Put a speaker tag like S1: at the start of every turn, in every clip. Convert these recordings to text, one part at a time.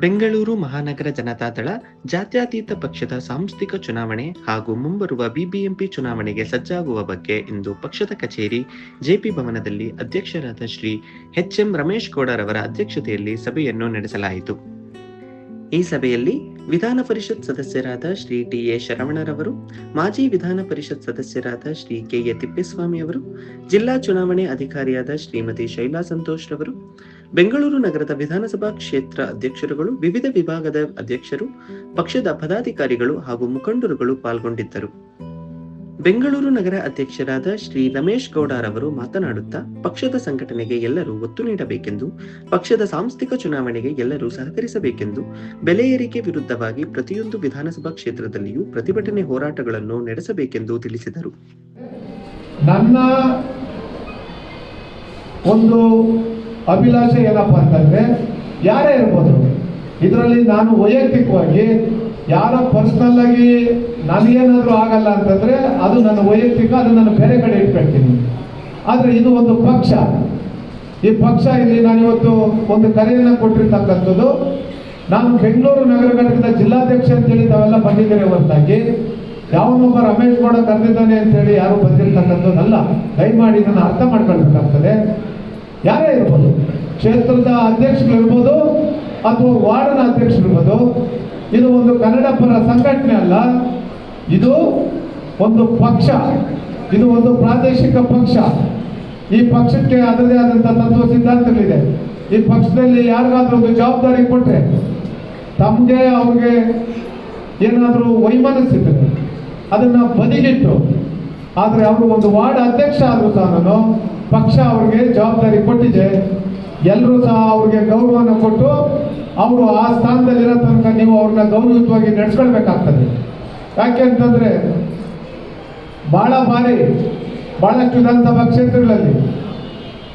S1: ಬೆಂಗಳೂರು ಮಹಾನಗರ ಜನತಾದಳ ಜಾತ್ಯತೀತ ಪಕ್ಷದ ಸಾಂಸ್ಥಿಕ ಚುನಾವಣೆ ಹಾಗೂ ಮುಂಬರುವ ಬಿಬಿಎಂಪಿ ಚುನಾವಣೆಗೆ ಸಜ್ಜಾಗುವ ಬಗ್ಗೆ ಇಂದು ಪಕ್ಷದ ಕಚೇರಿ, ಜೆಪಿ ಭವನದಲ್ಲಿ ಅಧ್ಯಕ್ಷರಾದ ಶ್ರೀ ಎಚ್ ಎಂ ರಮೇಶ್ ಗೌಡರವರ ಅಧ್ಯಕ್ಷತೆಯಲ್ಲಿ ಸಭೆಯನ್ನು ನಡೆಸಲಾಯಿತು. ಈ ಸಭೆಯಲ್ಲಿ ವಿಧಾನ ಪರಿಷತ್ ಸದಸ್ಯರಾದ ಶ್ರೀ ಟಿ ಎ ಶರವಣರವರು, ಮಾಜಿ ವಿಧಾನ ಪರಿಷತ್ ಸದಸ್ಯರಾದ ಶ್ರೀ ಕೆ ಎ ತಿಪ್ಪೇಸ್ವಾಮಿ ಅವರು, ಜಿಲ್ಲಾ ಚುನಾವಣೆ ಅಧಿಕಾರಿಯಾದ ಶ್ರೀಮತಿ ಶೈಲಾ ಸಂತೋಷ್ ರವರು ಬೆಂಗಳೂರು ನಗರದ ವಿಧಾನಸಭಾ ಕ್ಷೇತ್ರ ಅಧ್ಯಕ್ಷರುಗಳು, ವಿವಿಧ ವಿಭಾಗದ ಅಧ್ಯಕ್ಷರು, ಪಕ್ಷದ ಪದಾಧಿಕಾರಿಗಳು ಹಾಗೂ ಮುಖಂಡರುಗಳು ಪಾಲ್ಗೊಂಡಿದ್ದರು. ಬೆಂಗಳೂರು ನಗರ ಅಧ್ಯಕ್ಷರಾದ ಶ್ರೀ ರಮೇಶ್ ಗೌಡರವರು ಮಾತನಾಡುತ್ತಾ, ಪಕ್ಷದ ಸಂಘಟನೆಗೆ ಎಲ್ಲರೂ ಒತ್ತು ನೀಡಬೇಕೆಂದು, ಪಕ್ಷದ ಸಾಂಸ್ಥಿಕ ಚುನಾವಣೆಗೆ ಎಲ್ಲರೂ ಸಹಕರಿಸಬೇಕೆಂದು, ಬೆಲೆ ಏರಿಕೆ ವಿರುದ್ಧವಾಗಿ ಪ್ರತಿಯೊಂದು ವಿಧಾನಸಭಾ ಕ್ಷೇತ್ರದಲ್ಲಿಯೂ ಪ್ರತಿಭಟನೆ ಹೋರಾಟಗಳನ್ನು ನಡೆಸಬೇಕೆಂದು ತಿಳಿಸಿದರು.
S2: ಅಭಿಲಾಷೆ ಏನಪ್ಪ ಅಂತಂದರೆ, ಯಾರೇ ಇರ್ಬೋದು, ಇದರಲ್ಲಿ ನಾನು ವೈಯಕ್ತಿಕವಾಗಿ ಯಾರ ಪರ್ಸನಲ್ ಆಗಿ ನನಗೇನಾದ್ರೂ ಆಗಲ್ಲ ಅಂತಂದ್ರೆ, ಅದು ನನ್ನ ವೈಯಕ್ತಿಕ, ಅದು ನಾನು ಬೇರೆ ಕಡೆ ಇಟ್ಕೊಳ್ತೀನಿ. ಆದರೆ ಇದು ಒಂದು ಪಕ್ಷ. ಈ ಪಕ್ಷ ಇಲ್ಲಿ ನಾನು ಇವತ್ತು ಒಂದು ಕರೆಯನ್ನು ಕೊಟ್ಟಿರ್ತಕ್ಕಂಥದ್ದು, ನಾನು ಬೆಂಗಳೂರು ನಗರ ಘಟಕದ ಜಿಲ್ಲಾಧ್ಯಕ್ಷ ಅಂತೇಳಿ ತಾವೆಲ್ಲ ಬಂದಿದ್ದೀರಿ ಹೊರತಾಗಿ. ಯಾವನೊಬ್ಬ ರಮೇಶ್ ಗೌಡ ಕರೆದಿದ್ದಾನೆ ಅಂತೇಳಿ ಯಾರು ಬಂದಿರ್ತಕ್ಕಂಥದ್ದಲ್ಲ. ದಯಮಾಡಿ ನಾನು ಅರ್ಥ ಮಾಡ್ಕೊಳ್ಬೇಕಾಗ್ತದೆ. ಯಾರೇ ಇರ್ಬೋದು, ಕ್ಷೇತ್ರದ ಅಧ್ಯಕ್ಷಗಳಿರ್ಬೋದು ಅಥವಾ ವಾರ್ಡ್ನ ಅಧ್ಯಕ್ಷರಿರ್ಬೋದು ಇದು ಒಂದು ಕನ್ನಡ ಪರ ಸಂಘಟನೆ ಅಲ್ಲ. ಇದು ಒಂದು ಪಕ್ಷ. ಇದು ಒಂದು ಪ್ರಾದೇಶಿಕ ಪಕ್ಷ. ಈ ಪಕ್ಷಕ್ಕೆ ಅದರದೇ ಆದಂಥ ತತ್ವ ಸಿದ್ಧಾಂತಗಳಿದೆ. ಈ ಪಕ್ಷದಲ್ಲಿ ಯಾರಿಗಾದ್ರೂ ಒಂದು ಜವಾಬ್ದಾರಿ ಕೊಟ್ಟರೆ ತಮಗೆ ಅವ್ರಿಗೆ ಏನಾದರೂ ವೈಮನಸ್ಸಿದ್ರೆ ಅದನ್ನ ಬದಿಗಿಟ್ಟು, ಆದರೆ ಅವರು ಒಂದು ವಾರ್ಡ್ ಅಧ್ಯಕ್ಷ ಆದರೂ ಸಹ ನಾನು ಪಕ್ಷ ಅವ್ರಿಗೆ ಜವಾಬ್ದಾರಿ ಕೊಟ್ಟಿದೆ. ಎಲ್ಲರೂ ಸಹ ಅವ್ರಿಗೆ ಗೌರವನ ಕೊಟ್ಟು ಅವರು ಆ ಸ್ಥಾನದಲ್ಲಿರೋ ತನಕ ನೀವು ಅವ್ರನ್ನ ಗೌರವಯುತವಾಗಿ ನಡೆಸ್ಕೊಳ್ಬೇಕಾಗ್ತದೆ. ಯಾಕೆ ಅಂತಂದ್ರೆ ಬಹಳ ಬಾರಿ, ಬಹಳಷ್ಟು ವಿಧಾನಸಭಾ ಕ್ಷೇತ್ರಗಳಲ್ಲಿ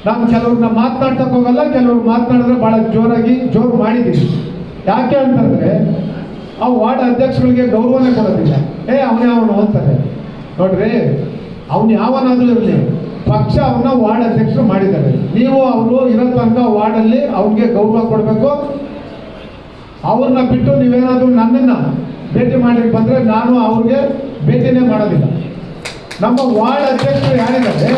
S2: ನಾನು ಕೆಲವ್ರನ್ನ ಮಾತನಾಡ್ತಕ್ಕೆ ಹೋಗಲ್ಲ, ಕೆಲವ್ರು ಮಾತನಾಡಿದ್ರೆ ಬಹಳ ಜೋರಾಗಿ ಜೋರು ಮಾಡಿದ್ದೀನಿ. ಯಾಕೆ ಅಂತಂದ್ರೆ ಆ ವಾರ್ಡ್ ಅಧ್ಯಕ್ಷಗಳಿಗೆ ಗೌರವನೇ ಕೊಡೋದಿಲ್ಲ. ಏ, ಅವನೇ ಅವನು ಅಂತಾರೆ. ನೋಡ್ರಿ, ಅವನು ಯಾವನಾದರೂ ಇರಲಿ. ಪಕ್ಷ ಅವ್ರನ್ನ ವಾರ್ಡ್ ಅಧ್ಯಕ್ಷರು ಮಾಡಿದ್ದಾರೆ. ನೀವು ಅವರು ಇರೋ ತನಕ ವಾರ್ಡಲ್ಲಿ ಅವ್ರಿಗೆ ಗೌರವ ಕೊಡಬೇಕು. ಅವ್ರನ್ನ ಬಿಟ್ಟು ನೀವೇನಾದರೂ ನನ್ನನ್ನ ಭೇಟಿ ಮಾಡ್ಲಿಕ್ಕೆ ಬಂದ್ರೆ ನಾನು ಅವ್ರಿಗೆ ಭೇಟಿನೇ ಮಾಡೋದಿಲ್ಲ. ನಮ್ಮ ವಾರ್ಡ್ ಅಧ್ಯಕ್ಷರು ಯಾರಿದ್ದಾರೆ?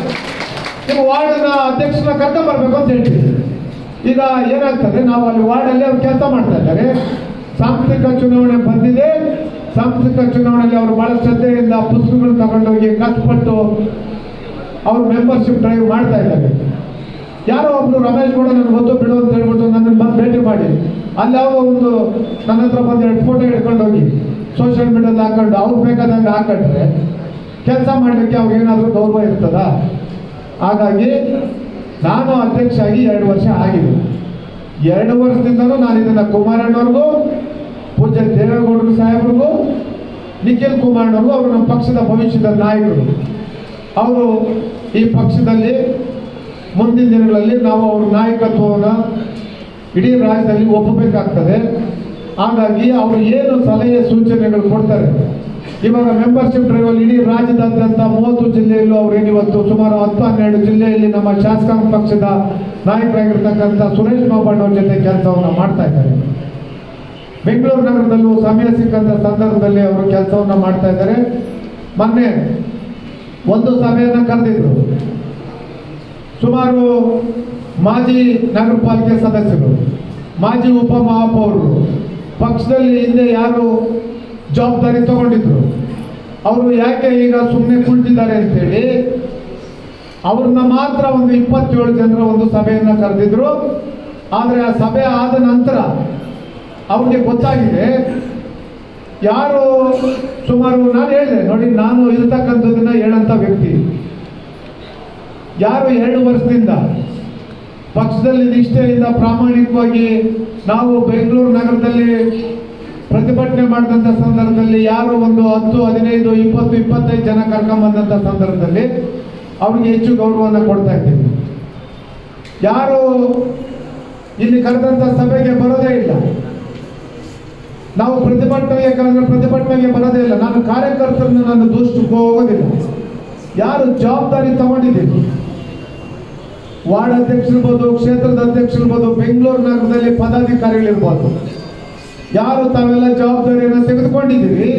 S2: ನಿಮ್ಮ ವಾರ್ಡ್ನ ಅಧ್ಯಕ್ಷರನ್ನ ಕರ್ತ ಬರಬೇಕು ಅಂತ ಹೇಳ್ತೀವಿ ಈಗ ಏನಾಗ್ತದೆ? ನಾವು ಅಲ್ಲಿ ವಾರ್ಡಲ್ಲಿ ಅವ್ರು ಕೆಲಸ ಮಾಡ್ತಾ ಇದ್ದಾರೆ. ಸಾಂಸ್ಥಿಕ ಚುನಾವಣೆ ಬಂದಿದೆ. ಸಾಂಸ್ಥಿಕ ಚುನಾವಣೆಯಲ್ಲಿ ಅವರು ಬಹಳ ಶ್ರದ್ಧೆಯಿಂದ ಪುಸ್ತಕಗಳು ತಗೊಂಡೋಗಿ ಕಷ್ಟಪಟ್ಟು ಅವ್ರು ಮೆಂಬರ್ಶಿಪ್ ಡ್ರೈವ್ ಮಾಡ್ತಾ ಇದ್ದಾರೆ. ಯಾರೋ ಒಬ್ರು ರಮೇಶ್ ಗೌಡ ನನಗೆ ಗೊತ್ತು, ಬಿಡು ಅಂತ ಹೇಳ್ಬಿಟ್ಟು ನನ್ನನ್ನು ಬಂದು ಭೇಟಿ ಮಾಡಿ. ಅಲ್ಲಿ ಯಾವ ಒಂದು ನನ್ನ ಹತ್ರ ಬಂದು ಎರಡು ಫೋಟೋ ಹಿಡ್ಕೊಂಡು ಹೋಗಿ ಸೋಷಿಯಲ್ ಮೀಡಿಯಾದಲ್ಲಿ ಹಾಕೊಂಡು, ಅವ್ರು ಬೇಕಾದಂಗೆ ಹಾಕೊಂಡ್ರೆ ಕೆಲಸ ಮಾಡಲಿಕ್ಕೆ ಅವ್ರಿಗೆ ಏನಾದರೂ ಗೌರವ ಇರ್ತದ? ಹಾಗಾಗಿ ನಾನು ಅಧ್ಯಕ್ಷ ಆಗಿ ಎರಡು ವರ್ಷ ಆಗಿದೆ. ಎರಡು ವರ್ಷದಿಂದಲೂ ನಾನು ಇದನ್ನು ಕುಮಾರಣ್ಣವ್ರಿಗೂ, ಪೂಜ್ಯ ದೇವೇಗೌಡರು ಸಾಹೇಬ್ರಿಗೂ, ನಿಖಿಲ್ ಕುಮಾರಣ್ಣವ್ರಿಗೂ, ಅವರು ನಮ್ಮ ಪಕ್ಷದ ಭವಿಷ್ಯದ ನಾಯಕರು. ಅವರು ಈ ಪಕ್ಷದಲ್ಲಿ ಮುಂದಿನ ದಿನಗಳಲ್ಲಿ ನಾವು ಅವ್ರ ನಾಯಕತ್ವವನ್ನು ಇಡೀ ರಾಜ್ಯದಲ್ಲಿ ಒಪ್ಪಬೇಕಾಗ್ತದೆ. ಹಾಗಾಗಿ ಅವರು ಏನು ಸಲಹೆ ಸೂಚನೆಗಳು ಕೊಡ್ತಾರೆ. ಇವಾಗ ಮೆಂಬರ್ಶಿಪ್ ಡ್ರೈವಲ್ಲಿ ಇಡೀ ರಾಜ್ಯದಾದ್ಯಂತ ಮೂವತ್ತು ಜಿಲ್ಲೆಯಲ್ಲೂ ಅವ್ರೇನು ಇವತ್ತು ಸುಮಾರು ಹತ್ತು, ಹನ್ನೆರಡು ಜಿಲ್ಲೆಯಲ್ಲಿ ನಮ್ಮ ಶಾಸಕಾಂಗ ಪಕ್ಷದ ನಾಯಕರಾಗಿರ್ತಕ್ಕಂಥ ಸುರೇಶ್ ಬಾಬಣ್ಣವ್ರ ಜೊತೆ ಕೆಲಸವನ್ನು ಮಾಡ್ತಾ ಇದ್ದಾರೆ. ಬೆಂಗಳೂರು ನಗರದಲ್ಲೂ ಸಮಯ ಸಿಕ್ಕಂಥ ಸಂದರ್ಭದಲ್ಲಿ ಅವರು ಕೆಲಸವನ್ನು ಮಾಡ್ತಾ ಇದ್ದಾರೆ. ಮೊನ್ನೆ ಒಂದು ಸಭೆಯನ್ನು ಕರೆದಿದ್ರು. ಸುಮಾರು ಮಾಜಿ ನಗರ ಪಾಲಿಕೆ ಸದಸ್ಯರು, ಮಾಜಿ ಉಪ ಮಹಾಪೌರರು, ಪಕ್ಷದಲ್ಲಿ ಹಿಂದೆ ಯಾರು ಜವಾಬ್ದಾರಿ ತಗೊಂಡಿದ್ರು. ಅವರು ಯಾಕೆ ಈಗ ಸುಮ್ಮನೆ ಕುಳಿತಿದ್ದಾರೆ ಅಂತೇಳಿ ಅವ್ರನ್ನ ಮಾತ್ರ ಒಂದು ಇಪ್ಪತ್ತೇಳು ಜನರ ಒಂದು ಸಭೆಯನ್ನು ಕರೆದಿದ್ರು. ಆದರೆ ಆ ಸಭೆ ಆದ ನಂತರ ಅವ್ರಿಗೆ ಗೊತ್ತಾಗಿದೆ ಯಾರು ಸುಮಾರು ನಾನು ಹೇಳಿದೆ, ನೋಡಿ, ನಾನು ಇರ್ತಕ್ಕಂಥದ್ದನ್ನ ಹೇಳಂತ ವ್ಯಕ್ತಿ. ಯಾರು ಎರಡು ವರ್ಷದಿಂದ ಪಕ್ಷದಲ್ಲಿ ನಿಷ್ಠೆಯಿಂದ ಪ್ರಾಮಾಣಿಕವಾಗಿ ನಾವು ಬೆಂಗಳೂರು ನಗರದಲ್ಲಿ ಪ್ರತಿಭಟನೆ ಮಾಡಿದಂಥ ಸಂದರ್ಭದಲ್ಲಿ, ಯಾರು ಒಂದು ಹತ್ತು, ಹದಿನೈದು, ಇಪ್ಪತ್ತು, ಇಪ್ಪತ್ತೈದು ಜನ ಕರ್ಕೊಂಬಂದಂಥ ಸಂದರ್ಭದಲ್ಲಿ ಅವ್ರಿಗೆ ಹೆಚ್ಚು ಗೌರವವನ್ನು ಕೊಡ್ತಾ ಇದ್ದೀವಿ ಯಾರು ಇಲ್ಲಿ ಕರೆದಂಥ ಸಭೆಗೆ ಬರೋದೇ ಇಲ್ಲ. ನಾವು ಪ್ರತಿಭಟನೆಗೆ ಕಾರಣ ಪ್ರತಿಭಟನೆಗೆ ಬರೋದೇ ಇಲ್ಲ. ನಾನು ಕಾರ್ಯಕರ್ತರನ್ನು ನಾನು ದೂಷಿಸಕ್ಕೆ ಹೋಗೋದಿಲ್ಲ. ಯಾರು ಜವಾಬ್ದಾರಿ ತಗೊಂಡಿದ್ದೀವಿ ವಾರ್ಡ್ ಅಧ್ಯಕ್ಷರಿರ್ಬೋದು ಕ್ಷೇತ್ರದ ಅಧ್ಯಕ್ಷರಿರ್ಬೋದು ಬೆಂಗಳೂರು ನಗರದಲ್ಲಿ ಪದಾಧಿಕಾರಿಗಳಿರ್ಬೋದು. ಯಾರು ತಾವೆಲ್ಲ ಜವಾಬ್ದಾರಿಯನ್ನು ತೆಗೆದುಕೊಂಡಿದ್ದೀರಿ?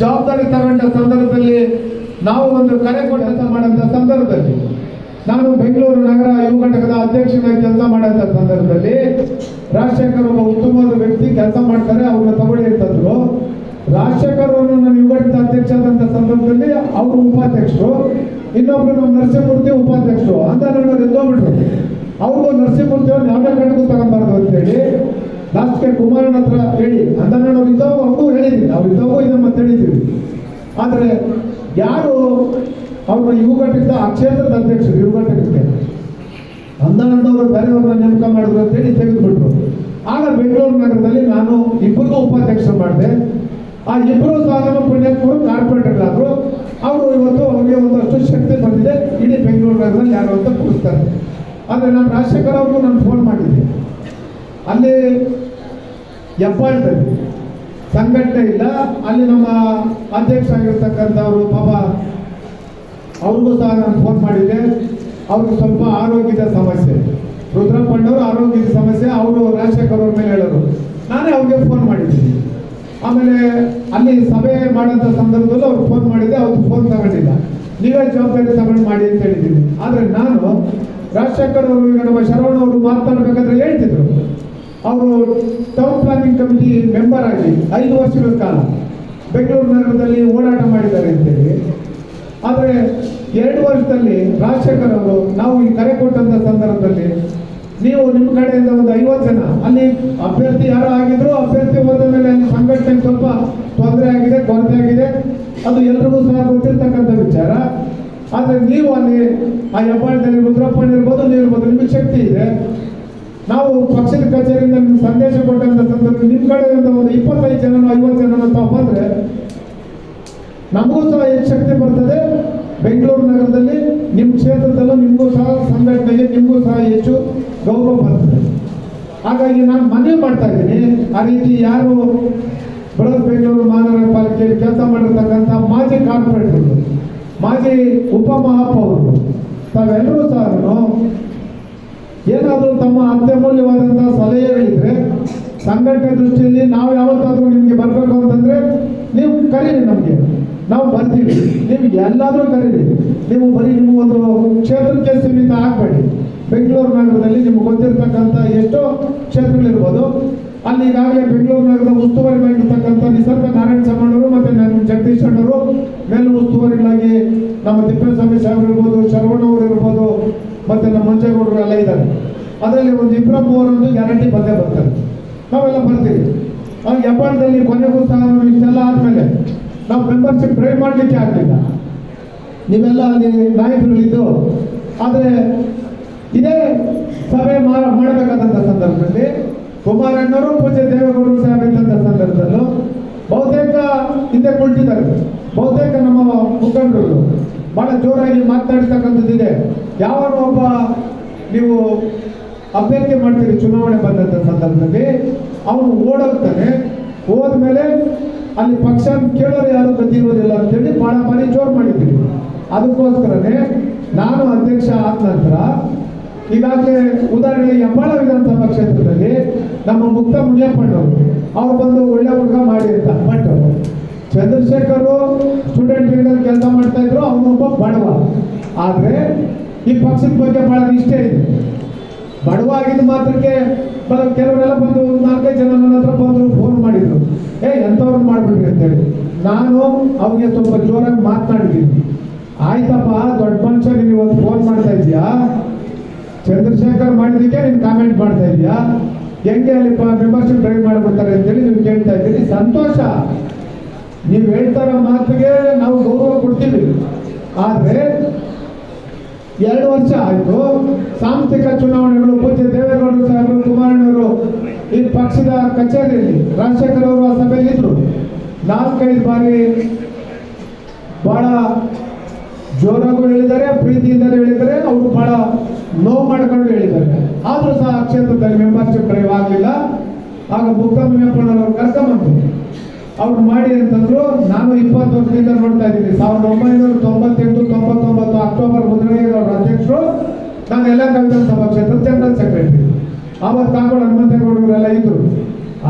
S2: ಜವಾಬ್ದಾರಿ ತಗೊಂಡ ಸಂದರ್ಭದಲ್ಲಿ ನಾವು ಒಂದು ಕರೆ ಕೊಟ್ಟಂತ ಮಾಡೋಂಥ ಸಂದರ್ಭದಲ್ಲಿ ನಾನು ಬೆಂಗಳೂರು ನಗರ ಯುವ ಘಟಕದ ಅಧ್ಯಕ್ಷನಾಗಿ ಕೆಲಸ ಮಾಡೋಂಥ ಸಂದರ್ಭದಲ್ಲಿ ರಾಜಶೇಖರ್ ಒಬ್ಬ ಉತ್ತಮವಾದ ವ್ಯಕ್ತಿ ಕೆಲಸ ಮಾಡ್ತಾರೆ, ಅವ್ರನ್ನ ತಗೊಳ್ಳಿ ಅಂತಂದ್ರು ರಾಜಶೇಖರ್ ಅವರು ನಾನು ಯುವ ಘಟಕದ ಅಧ್ಯಕ್ಷ ಆದಂತ ಸಂದರ್ಭದಲ್ಲಿ ಅವರು ಉಪಾಧ್ಯಕ್ಷರು, ಇನ್ನೊಬ್ರು ನಮ್ಮ ನರಸಿಂಹಮೂರ್ತಿ ಉಪಾಧ್ಯಕ್ಷರು ಅಂತ ನಾನು ಎದ್ದೋಗ್ಬಿಟ್ರು ಅವ್ರಿಗೂ ನರಸಿಂಹಮೂರ್ತಿ ಅವ್ರು ಯಾವುದೇ ಕಡೆಗೂ ಅಂತ ಅಂತೇಳಿ ಲಾಸ್ಟ್ಗೆ ಕುಮಾರನ ಹತ್ರ ಹೇಳಿ ಅಂದಣ್ಣವ್ರು ಇದ್ದಾಗೂ ಅವ್ರಿಗೂ ಹೇಳಿದ್ದೀನಿ. ಅವ್ರು ಇದ್ದಾಗೂ ಇದನ್ನ ಮತ್ತೆ ಹೇಳಿದ್ದೀವಿ ಆದರೆ ಯಾರು ಅವ್ರನ್ನ ಯುವ ಘಟಕದ ಆ ಕ್ಷೇತ್ರದ ಅಧ್ಯಕ್ಷರು ಯುವ ಘಟಕಕ್ಕೆ ಬೇರೆ ಬೇರೆಯವ್ರನ್ನ ನೇಮಕ ಮಾಡಿದ್ರು ಅಂತೇಳಿ ತೆಗೆದುಬಿಟ್ರು. ಆಗ ಬೆಂಗಳೂರು ನಗರದಲ್ಲಿ ನಾನು ಇಬ್ಬರಿಗೂ ಉಪಾಧ್ಯಕ್ಷ ಮಾಡಿದೆ. ಆ ಇಬ್ಬರು ಸಾಧನ ಪುಣ್ಯಕ್ಕೂ ಕಾರ್ಪೊರೇಟರ್ಗಳಾದ್ರು. ಅವರು ಇವತ್ತು ಅವ್ರಿಗೆ ಒಂದಷ್ಟು ಶಕ್ತಿ ಬಂದಿದೆ. ಇಡೀ ಬೆಂಗಳೂರು ನಗರದಲ್ಲಿ ಯಾರು ಅಂತ ಕೂರಿಸ್ತಾರೆ. ಆದರೆ ನಾನು ರಾಜಶೇಖರ್ ಅವ್ರಿಗೂ ನಾನು ಫೋನ್ ಮಾಡಿದ್ದೆ. ಅಲ್ಲಿ ಹೆಬ್ಬಾಳದಲ್ಲಿ ಸಂಘಟನೆ ಇಲ್ಲ. ಅಲ್ಲಿ ನಮ್ಮ ಅಧ್ಯಕ್ಷ ಆಗಿರ್ತಕ್ಕಂಥವ್ರು ಪಾಪ ಅವ್ರಿಗೂ ಸಹ ನಾನು ಫೋನ್ ಮಾಡಿದ್ದೆ. ಅವ್ರಿಗೆ ಸ್ವಲ್ಪ ಆರೋಗ್ಯದ ಸಮಸ್ಯೆ. ರುದ್ರಪ್ಪಣ್ಣವರು ಆರೋಗ್ಯದ ಸಮಸ್ಯೆ, ಅವರು ರಾಜಶೇಖರ್ ಅವ್ರ ಮೇಲೆ ಹೇಳೋರು. ನಾನೇ ಅವ್ರಿಗೆ ಫೋನ್ ಮಾಡಿದ್ದೀನಿ ಆಮೇಲೆ ಅಲ್ಲಿ ಸಭೆ ಮಾಡೋಂಥ ಸಂದರ್ಭದಲ್ಲೂ ಅವ್ರು ಫೋನ್ ಮಾಡಿದ್ದೆ ಅವ್ರು ಫೋನ್ ತಗೊಂಡಿಲ್ಲ. ನೀವೇ ಜವಾಬ್ದಾರಿ ತಗೊಂಡು ಮಾಡಿ ಅಂತ ಹೇಳಿದ್ದೀನಿ. ಆದರೆ ನಾನು ರಾಜಶೇಖರ್ ಅವರು ನಮ್ಮ ಶರವಣ ಅವರು ಮಾತನಾಡಬೇಕಾದ್ರೆ ಹೇಳ್ತಿದ್ರು. ಅವರು ಟೌನ್ ಪ್ಲಾನಿಂಗ್ ಕಮಿಟಿ ಮೆಂಬರ್ ಆಗಿ ಐದು ವರ್ಷಗಳ ಕಾಲ ಬೆಂಗಳೂರು ನಗರದಲ್ಲಿ ಓಡಾಟ ಮಾಡಿದ್ದಾರೆ ಅಂತೇಳಿ. ಆದರೆ ಎರಡು ವರ್ಷದಲ್ಲಿ ರಾಜಶೇಖರ್ ಅವರು ನಾವು ಈ ಕರೆ ಕೊಟ್ಟಂತ ಸಂದರ್ಭದಲ್ಲಿ ನೀವು ನಿಮ್ಮ ಕಡೆಯಿಂದ ಒಂದು ಐವತ್ತು ಜನ, ಅಲ್ಲಿ ಅಭ್ಯರ್ಥಿ ಯಾರು ಆಗಿದ್ರು ಅಭ್ಯರ್ಥಿ ಬಂದ ಮೇಲೆ ಅಲ್ಲಿ ಸಂಘಟನೆ ಸ್ವಲ್ಪ ತೊಂದರೆ ಆಗಿದೆ, ಕೊರತೆ ಆಗಿದೆ. ಅದು ಎಲ್ರಿಗೂ ಸಹ ಗೊತ್ತಿರ್ತಕ್ಕಂಥ ವಿಚಾರ. ಆದರೆ ನೀವು ಅಲ್ಲಿ ಆ ಹೆಬ್ಬಾಳದಲ್ಲಿ ರುದ್ರಪ್ಪಣ್ಣ ಇರ್ಬೋದು, ನೀವು ನಿಮಗೆ ಶಕ್ತಿ ಇದೆ. ನಾವು ಪಕ್ಷದ ಕಚೇರಿಯಿಂದ ನಿಮ್ಗೆ ಸಂದೇಶ ಕೊಟ್ಟಂತ ಸಂದರ್ಭದಲ್ಲಿ ನಿಮ್ಮ ಕಡೆಯಿಂದ ಒಂದು ಇಪ್ಪತ್ತೈದು ಜನ ಐವತ್ತು ಜನ ತಾವು ಬಂದ್ರೆ ನಮಗೂ ಸಹ ಹೆಚ್ಚು ಶಕ್ತಿ ಬರ್ತದೆ? ಬೆಂಗಳೂರು ನಗರದಲ್ಲಿ ನಿಮ್ಮ ಕ್ಷೇತ್ರದಲ್ಲೂ ನಿಮಗೂ ಸಹ ಸಂಘಟನೆಗೆ ನಿಮಗೂ ಸಹ ಹೆಚ್ಚು ಗೌರವ ಬರ್ತದೆ. ಹಾಗಾಗಿ ನಾನು ಮನವಿ ಮಾಡ್ತಾ ಇದ್ದೀನಿ. ಆ ರೀತಿ ಯಾರು ಬೃಹತ್ ಬೆಂಗಳೂರು ಮಹಾನಗರ ಪಾಲಿಕೆಯಲ್ಲಿ ಕೆಲಸ ಮಾಡಿರ್ತಕ್ಕಂಥ ಮಾಜಿ ಕಾರ್ಪೊರೇಟರ್ಗಳು, ಮಾಜಿ ಉಪಮಹಾಪೌರರು, ತಾವೆಲ್ಲರೂ ಸಹ ಏನಾದರೂ ತಮ್ಮ ಅತ್ಯಮೂಲ್ಯವಾದಂತಹ ಸಲಹೆಗಳಿದ್ರೆ ಸಂಘಟನೆ ದೃಷ್ಟಿಯಲ್ಲಿ ನಾವು ಯಾವತ್ತಾದರೂ ನಿಮಗೆ ಬರಬೇಕು ಅಂತಂದ್ರೆ ನೀವು ಕರೀರಿ ನಮಗೆ. ನಾವು ಬರ್ತೀವಿ. ನೀವು ಎಲ್ಲಾದರೂ ಕರೀರಿ. ನೀವು ಬರೀ ನಿಮ್ಮ ಒಂದು ಕ್ಷೇತ್ರಕ್ಕೆ ಸೀಮಿತ ಆಗಬೇಡಿ. ಬೆಂಗಳೂರು ನಗರದಲ್ಲಿ ನಿಮ್ಗೆ ಗೊತ್ತಿರ್ತಕ್ಕಂಥ ಎಷ್ಟೋ ಕ್ಷೇತ್ರಗಳಿರ್ಬೋದು. ಅಲ್ಲಿ ಈಗಾಗಲೇ ಬೆಂಗಳೂರು ನಗರದ ಉಸ್ತುವಾರಿ ಆಗಿರ್ತಕ್ಕಂಥ ನಿಸರ್ಗ ನಾರಾಯಣ ಚಮ್ಮಣ್ಣವರು ಮತ್ತೆ ನನ್ನ ಜಗದೀಶ್ ಅಣ್ಣವರು ಮೇಲು ಉಸ್ತುವಾರಿಗಳಾಗಿ ನಮ್ಮ ತಿಪ್ಪೇಸ್ವಾಮಿ ಸಾಹೇಬ್ ಇರ್ಬೋದು ಶರವಣವರು ಇರ್ಬೋದು, ಮತ್ತೆ ನಮ್ಮ ಮಂಜೇಗೌಡರು ಎಲ್ಲ ಇದ್ದಾರೆ. ಅದರಲ್ಲಿ ಒಂದು ಇಬ್ಬರ ಮೂವರೊಂದು ಗ್ಯಾರಂಟಿ ಬಂದೇ ಬರ್ತಾರೆ ನಾವೆಲ್ಲ ಬರ್ತೀವಿ. ಆ ಹೆಬ್ಬಾಳದಲ್ಲಿ ಕೊನೆಗೂ ಸಹ ಇಷ್ಟೆಲ್ಲ ಆದಮೇಲೆ ನಾವು ಮೆಂಬರ್ಶಿಪ್ ಪ್ರೇ ಮಾಡಲಿಕ್ಕೆ ಆಗಲಿಲ್ಲ. ನೀವೆಲ್ಲ ಅಲ್ಲಿ ನಾಯಕರುಗಳಿದ್ದು, ಆದರೆ ಇದೇ ಸಭೆ ಮಾಡಬೇಕಾದಂಥ ಸಂದರ್ಭದಲ್ಲಿ ಕುಮಾರಣ್ಣವರು ಪೂಜೆ ದೇವೇಗೌಡರು ಸಾಹೇಬ್ ಇದ್ದಂಥ ಸಂದರ್ಭದಲ್ಲೂ ಬಹುತೇಕ ಹಿಂದೆ ಕುಳಿತಿದ್ದಾರೆ. ಬಹುತೇಕ ನಮ್ಮ ಮುಖಂಡರು ಬಹಳ ಜೋರಾಗಿ ಮಾತನಾಡ್ತಕ್ಕಂಥದ್ದಿದೆ ಯಾವ ಒಬ್ಬ ನೀವು ಅಭ್ಯರ್ಥಿ ಮಾಡ್ತೀರಿ, ಚುನಾವಣೆ ಬಂದಂಥ ಸಂದರ್ಭದಲ್ಲಿ, ಅವನು ಓಡೋಗ್ತಾನೆ. ಹೋದ್ಮೇಲೆ ಅಲ್ಲಿ ಪಕ್ಷ ಕೇಳೋರು ಯಾರು ಗತಿ ಇರೋದಿಲ್ಲ ಅಂತೇಳಿ ಬಹಳ ಬಾರಿ ಜೋರು ಮಾಡಿದ್ದೀವಿ ಅದಕ್ಕೋಸ್ಕರನೇ ನಾನು ಅಧ್ಯಕ್ಷ ಆದ ನಂತರ ಈಗಾಗಲೇ ಉದಾಹರಣೆ ಹೆಬ್ಬಾಳ ವಿಧಾನಸಭಾ ಕ್ಷೇತ್ರದಲ್ಲಿ ನಮ್ಮ ಮುಕ್ತ ಮುನಿಯಪ್ಪಣ್ಣವರು ಅವ್ರು ಬಂದು ಒಳ್ಳೆ ಹುಡುಗ ಮಾಡಿ ಅಂತ. ಬಟ್ ಚಂದ್ರಶೇಖರ್ ಸ್ಟೂಡೆಂಟ್ ಲೀಡರ್ ಕೆಲಸ ಮಾಡ್ತಾ ಇದ್ರು ಅವನೊಬ್ಬ ಬಡವ. ಆದ್ರೆ ಈ ಪಕ್ಷದ ಬಗ್ಗೆ ಬಹಳ ನಿಷ್ಠೆ ಇದೆ. ಬಡವ ಆಗಿದ್ದ ಮಾತ್ರಕ್ಕೆ ಕೆಲವರೆಲ್ಲ ಬಂದು ಒಂದು ನಾಲ್ಕೈದು ಜನ ನನ್ನ ಹತ್ರ ಬಂದರು ಫೋನ್ ಮಾಡಿದ್ರು. ಏ ಎಂಥವ್ರನ್ನ ಅಂತ ಅಂತೇಳಿ. ನಾನು ಅವ್ರಿಗೆ ಸ್ವಲ್ಪ ಜೋರಾಗಿ ಮಾತನಾಡಿದ್ದೀನಿ. ಆಯ್ತಪ್ಪ, ದೊಡ್ಡ ಮನುಷ್ಯ ನೀನು ಇವತ್ತು ಫೋನ್ ಮಾಡ್ತಾ ಇದೀಯಾ ಚಂದ್ರಶೇಖರ್ ಮಾಡಿದ್ದಕ್ಕೆ ನೀನು ಕಾಮೆಂಟ್ ಮಾಡ್ತಾ ಇದೀಯಾ ಹೆಂಗೆ ಅಲ್ಲಿ ಮೆಂಬರ್ಶಿಪ್ ಡ್ರೈವ್ ಮಾಡಿಬಿಡ್ತಾರೆ ಅಂತೇಳಿ ನೀವು ಕೇಳ್ತಾ ಇದ್ದೀರಿ ಸಂತೋಷ. ನೀವು ಹೇಳ್ತಾರ ಮಾತಿಗೆ ನಾವು ಗೌರವ ಕೊಡ್ತೀವಿ. ಆದರೆ ಎರಡು ವರ್ಷ ಆಯಿತು. ಸಾಂಸ್ಥಿಕ ಚುನಾವಣೆಗಳು ಪೂಜ್ಯ ದೇವೇಗೌಡರು ಸಾಹೇಬರು, ಕುಮಾರಣ್ಣವರು ಈ ಪಕ್ಷದ ಕಚೇರಿಯಲ್ಲಿ ರಾಜಶೇಖರ್ ಅವರು ಆ ಸಭೆಯಲ್ಲಿ ಇದ್ರು. ನಾಲ್ಕೈದು ಬಾರಿ ಬಹಳ ಜೋರಾಗೂ ಹೇಳಿದ್ದಾರೆ ಪ್ರೀತಿಯಿಂದ ಹೇಳಿದ್ದಾರೆ, ಅವರು ಬಹಳ ನೋವು ಮಾಡ್ಕೊಂಡು ಹೇಳಿದ್ದಾರೆ. ಆದರೂ ಸಹ ಆ ಕ್ಷೇತ್ರದಲ್ಲಿ ಮೆಂಬರ್ಶಿಪ್ ಡ್ರೈವ್ ಆಗಲಿಲ್ಲ. ಆಗ ಮುಕ್ತಮ್ಮಪ್ಪನವರು ಕರ್ಕೊಂಬಂದು ಅವ್ರು ಮಾಡಿ ಅಂತಂದ್ರು, ನಾನು ಇಪ್ಪತ್ತು ವರ್ಷದಿಂದ ನೋಡ್ತಾ ಇದ್ದೀನಿ. ಸಾವಿರದ ಒಂಬೈನೂರ ತೊಂಬತ್ತೆಂಟು, ತೊಂಬತ್ತೊಂಬತ್ತು ಅಕ್ಟೋಬರ್ ನಾನು ಎಲ್ಲ ವಿಧಾನಸಭಾ ಕ್ಷೇತ್ರ ಜನರಲ್ ಸೆಕ್ರೆಟರಿ ಆವತ್ತು ಕಾಗೋಡು ಹನುಮಂತೇಗೌಡರೆಲ್ಲ ಇದ್ರು.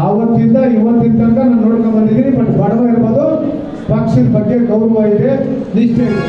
S2: ಆವತ್ತಿಂದ ಇವತ್ತಿನ ತನಕ ನಾನು ನೋಡ್ಕೊಂಡ್ ಬಂದಿದ್ದೀನಿ ಬಟ್ ಬಡವ ಇರ್ಬೋದು, ಪಕ್ಷದ ಬಗ್ಗೆ ಗೌರವ ಇದೆ, ನಿಷ್ಠೆ ಇದೆ.